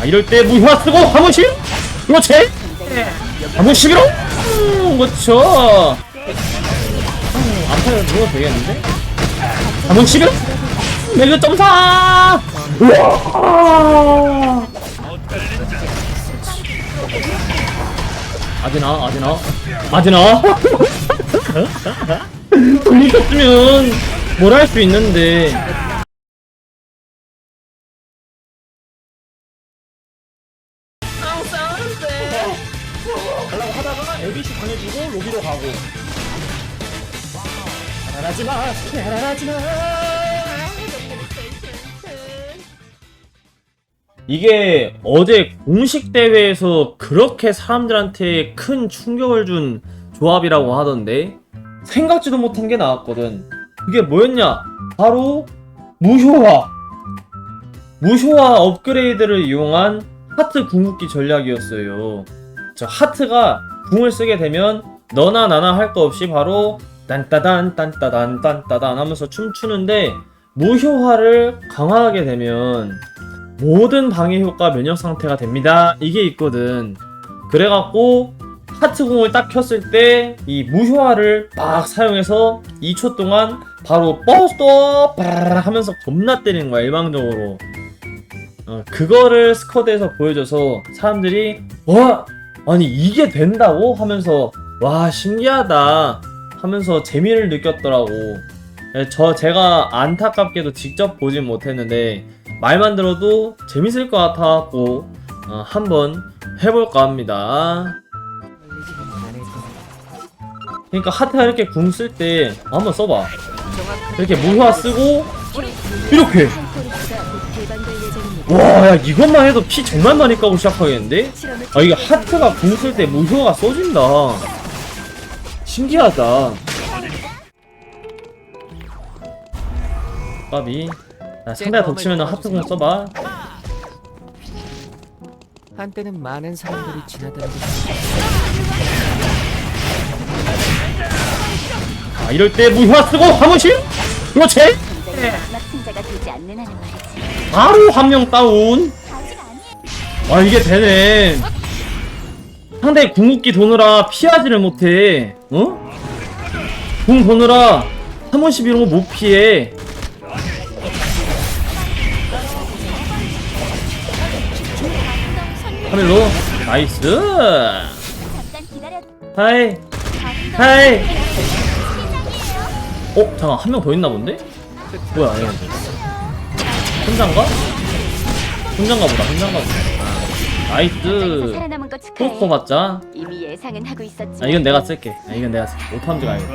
아, 이럴 때 무효화 쓰고 하모심 그렇지? 하모심이로? 음, 그렇죠. 음, 앞에 누가 되겠는데? 하모심이로? 매그 점사! 우와! 아드나 아드나 아드나 돌리셨으면 뭘 할 수 있는데 이게 어제 공식 대회에서 그렇게 사람들한테 큰 충격을 준 조합이라고 하던데 생각지도 못한 게 나왔거든. 그게 뭐였냐? 바로 무효화. 무효화 업그레이드를 이용한 하트 궁극기 전략이었어요. 저 하트가 궁을 쓰게 되면 너나 나나 할 거 없이 바로 딴따단 딴따단 딴따단 하면서 춤추는데 무효화를 강화하게 되면 모든 방해 효과 면역 상태가 됩니다. 이게 있거든. 그래갖고 하트공을 딱 켰을 때 이 무효화를 막 사용해서 2초 동안 바로 버스터 하면서 겁나 때리는 거야 일방적으로. 어, 그거를 스쿼드에서 보여줘서 사람들이 와 아니 이게 된다고 하면서 와 신기하다 하면서 재미를 느꼈더라고. 예, 저 제가 안타깝게도 직접 보진 못했는데 말만 들어도 재밌을 것 같아갖고 어, 한번 해볼까 합니다. 그러니까 하트가 이렇게 궁 쓸 때 한번 써봐. 이렇게 무효화 쓰고 이렇게. 와, 야 이것만 해도 피 정말 많이 까고 시작하겠는데? 아 이게 하트가 궁 쓸 때 무효화가 써진다. 신기하다. 까비. 야, 상대가 덮치면 하트 공 써봐. 한때는 많은 사람들이 지나다니고 아, 이럴 때 무효화 쓰고 하모심 그렇지? 낙승자가 되지 않는 한은 말이지. 바로 한 명 다운. 아니에요. 아 이게 되네. 상대 궁극기 도느라 피하지를 못해. 어? 궁 도느라 350 이런 거 못 피해. 카멜로 나이스. 하이 하이. 어 잠깐 한 명 더 있나 본데? 뭐야 얘 혼자인가? 혼자인가 보다 혼자인가 보다 아, 나이스 거 축하해. 받자 이미 예상은 하고 있었지. 아 이건 내가 쓸게. 아 이건 내가 쓸게. 오탐지 가야겠다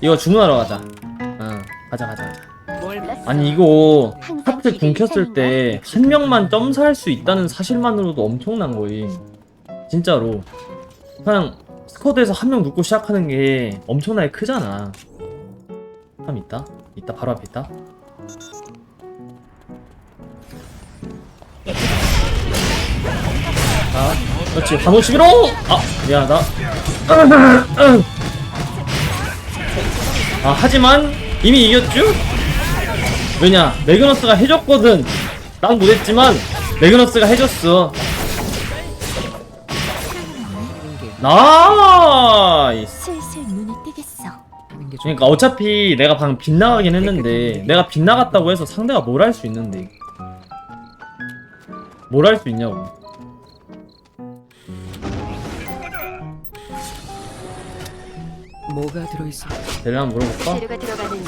이거 주문하러 가자. 응. 가자 가자 가자. 뭘 아니 이거 하트 궁 켰을 때 한 명만 점사할 수 있다는 사실만으로도 엄청난 거임. 진짜로. 그냥 스쿼드에서 한 명 눕고 시작하는 게 엄청나게 크잖아. 사람 있다? 있다. 바로 앞에 있다. 자 그렇지. 반호식으로. 아 미안하다. 아 하지만 이미 이겼죠? 왜냐 매그너스가 해줬거든. 난 못했지만 매그너스가 해줬어. 나이스. 슬슬 눈이 뜨겠어. 하는 게 그러니까 어차피 내가 방금 빗나가긴 했는데 내가 빗나갔다고 해서 상대가 뭘 할 수 있는데? 뭘 할 수 있냐고 뭐가 들어있어? 대를 한번 물어볼까? 재료가 들어가는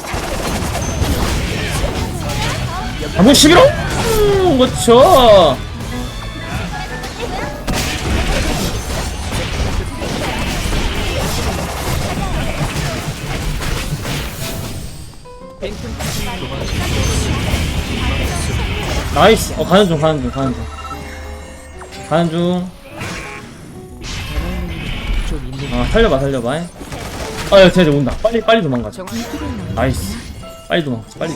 한번 11호? 음, 그렇죠 나이스 어 가는 중 가는 중 가는 중 가는 중 아 살려봐 살려봐 아야 쟤쟤 온다. 빨리 빨리 도망가자. 나이스. 빨리 도망가자 빨리.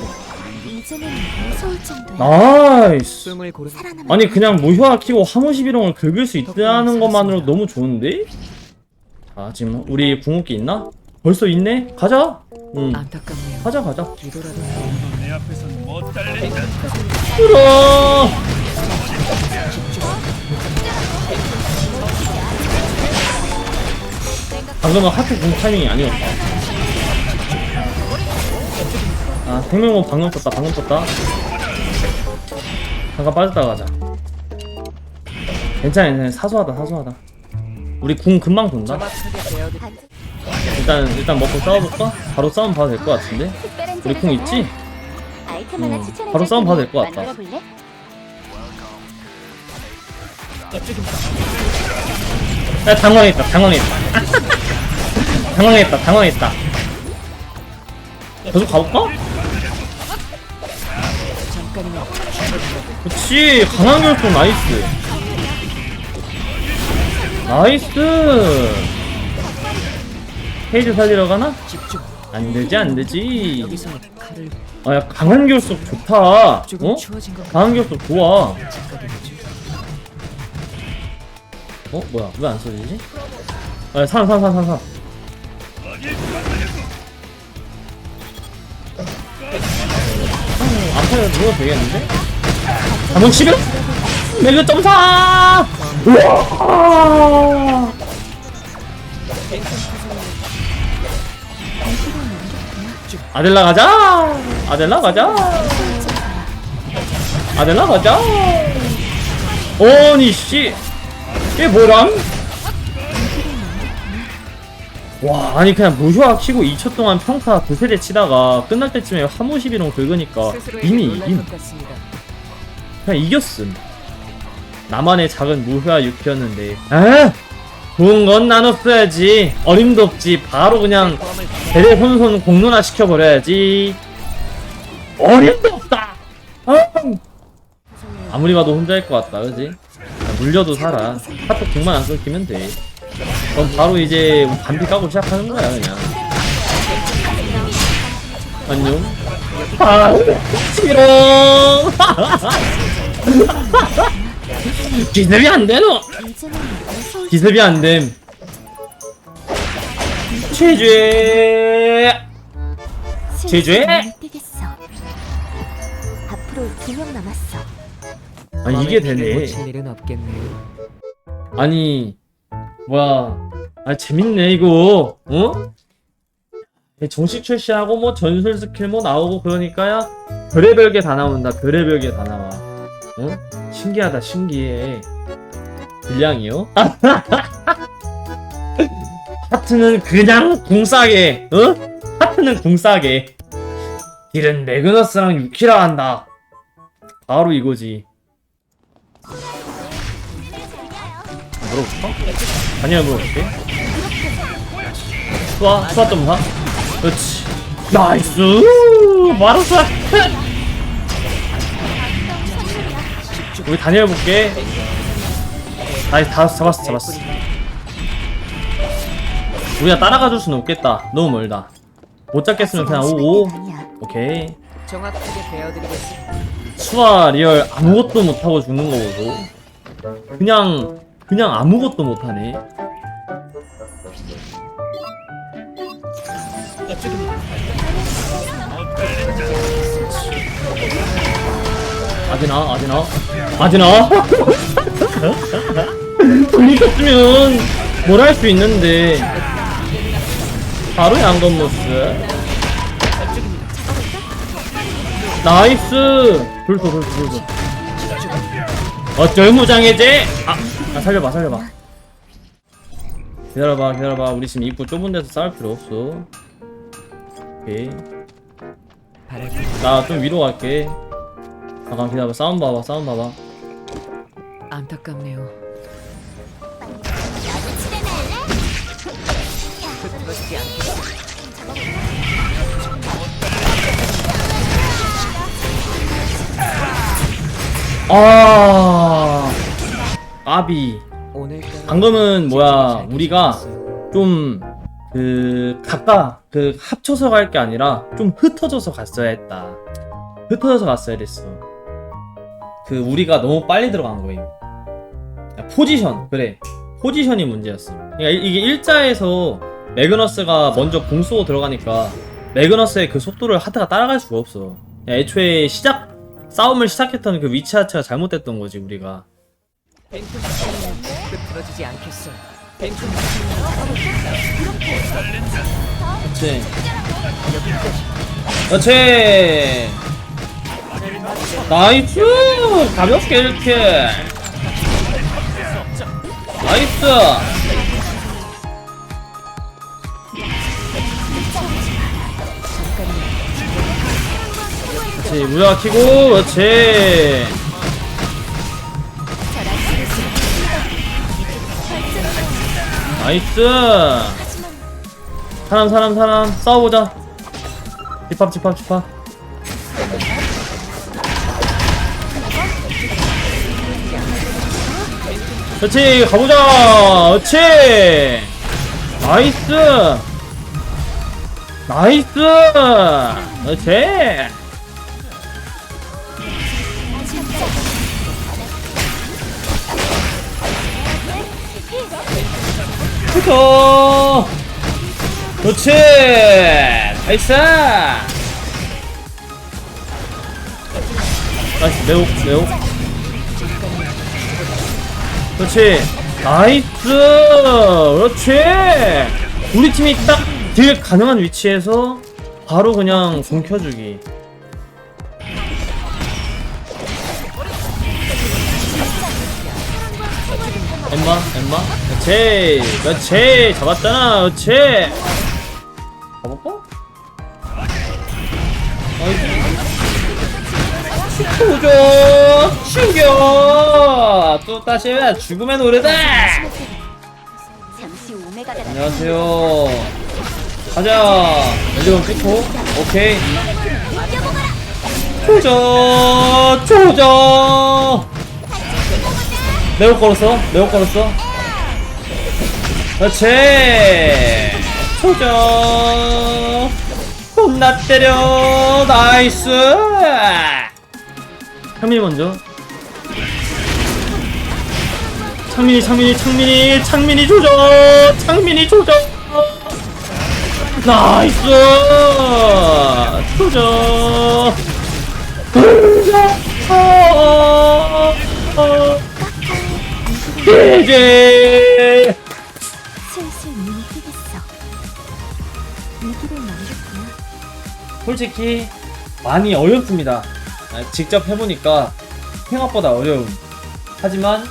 나이스. 숨을 살아남아. 아니 그냥 무효화 키고 하모시비롱을 긁을 수 있다는 것만으로 너무 좋은데? 아 지금 우리 궁극기 있나? 벌써 있네? 가자. 응. 안타깝네요. 가자 가자. 끌어 방금은 하트 공 타이밍이 아니었다. 아, 생명공 방금 썼다, 방금 썼다. 잠깐 빠졌다 가자. 괜찮아, 괜찮아. 사소하다, 사소하다. 우리 궁 금방 돈다. 일단, 일단 먹고 싸워볼까? 바로 싸움 봐도 될 것 같은데? 우리 궁 있지? 아이템 하나 음, 추천해 바로 싸움 봐도 될 것 같다. 볼래? 야, 당황했다, 당황했다. 당황했다, 당황했다. 계속 가볼까? 그치 강한 결속 나이스 나이스 헤이즈 살리러 가나? 안되지 안되지 아야 강한 결속 좋다 어? 강한 결속 좋아. 어? 뭐야 왜 안 써지지? 아 산, 산, 산, 산, 산. 어, 앞에 누가 되겠는데? 한번 치면? 매그 점사! 아델라 가자! 아델라 가자! 아델라 가자! 아니 씨! 이게 뭐람? 와 아니 그냥 무효화 치고 2초 동안 평타 두세 대 치다가 끝날 때쯤에 화무시비롱 긁으니까 스스로에게 이미 놀랄 것 같습니다. 그냥 이겼음. 나만의 작은 무효화 6피였는데. 아 좋은 건 나눴어야지. 어림도 없지. 바로 그냥 검을 대대손손 공론화 시켜버려야지. 어림도 없다! 아. 아무리 봐도 혼자일 것 같다 그지? 야, 물려도 살아. 카톡 등만 안 끊기면 돼 그럼 바로 이제 반비 까고 시작하는 거야 그냥 안녕 아 싫어 기습이 안 되노 이제는 무서울 기습이 안됨 최죄 제주에? 눈을 뜨겠어. 앞으로 두 명 남았어. 아니 이게 되네. 아니 뭐야 아 재밌네 이거 어? 정식 출시하고 뭐 전술 스킬 뭐 나오고 그러니까야 별의별 게 다 나온다 별의별 게 다 나와 어? 신기하다 신기해 분량이요? 하트는 그냥 궁싸게 어? 하트는 궁싸게 딜은 매그너스랑 유키라 한다 바로 이거지 물어볼까? 아니야 물어볼게. 수아 수아 점사 그렇지. 나이스! 수아 우리 다녀볼게. 나이스 다 잡았어 잡았어. 우리가 따라가 줄 수는 없겠다. 너무 멀다. 못 잡겠으면 그냥 오오. 오케이. 정확하게 베어드리겠습니다. 수아 리얼 아무것도 못하고 죽는 거 보고. 그냥 그냥 아무것도 못하네. 아드나 아드나. 아드나. 돌리셨으면 뭘 할 수 있는데. 바로 양건모스. 나이스! 돌소 돌소 돌소 어쩔 무장해제? 아, 아 살려봐 살려봐. 기다려봐 기다려봐. 우리 지금 입구 좁은 데서 싸울 필요 없어. 오케이. 나 좀 위로 갈게. 잠깐 기다려봐. 싸움 봐봐 싸움 봐봐. 안타깝네요. 나 아 오늘따라 방금은 뭐야 잘 우리가 계셨어요. 좀그 각각 그 합쳐서 갈 게 아니라 좀 흩어져서 갔어야 했다. 흩어져서 갔어야 됐어. 그 우리가 너무 빨리 들어간 거예요. 야, 포지션 그래 포지션이 문제였어. 그러니까 이- 이게 일자에서 매그너스가 먼저 공 쏘고 들어가니까 매그너스의 그 속도를 하트가 따라갈 수가 없어. 야, 애초에 시작 싸움을 시작했던 그 위치 자체가 잘못됐던 거지 우리가. 뱅크 시스템은 흐트러지지 않겠어요. 그렇지 그렇지 나이스 가볍게 이렇게 나이스 그렇지 무야 키고 그렇지 나이스. 사람 사람 사람. 싸워보자. 집합 집합 집합. 그렇지 가보자. 그렇지. 나이스. 나이스. 그렇지 그쵸 그렇지. 나이스 나이스 매우 매우 그렇지. 나이스. 그렇지. 우리 팀이 딱 딜 가능한 위치에서 바로 그냥 공 켜주기 엠마 엠마 그렇지 그렇지 잡았잖아 그렇지 가볼까? 도전 충격 또 다시 죽음의 노래다. 안녕하세요. 가자. 멜리온 찍고 오케이. 조져 조져 매우 걸었어. 매우 걸었어. 그렇지. 조져 혼나 때려. 나이스. 현민이 먼저. 창민이 창민이 창민이. 창민이 조져 창민이 조져 나이스. 조져 이제 슬슬 눈이 뜨겠어. 위기를 넘겼구나. 솔직히 많이 어렵습니다 아, 직접 해보니까 생각보다 어려움 하지만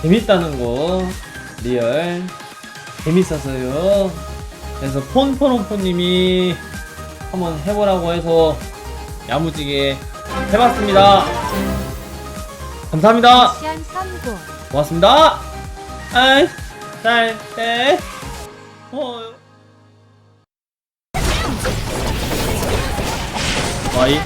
재밌다는 거 리얼 재밌었어요 그래서 폰폰온폰님이 한번 해보라고 해서 야무지게 해봤습니다 감사합니다 시안 선고. 고맙습니다. 아이 딸때 어 와이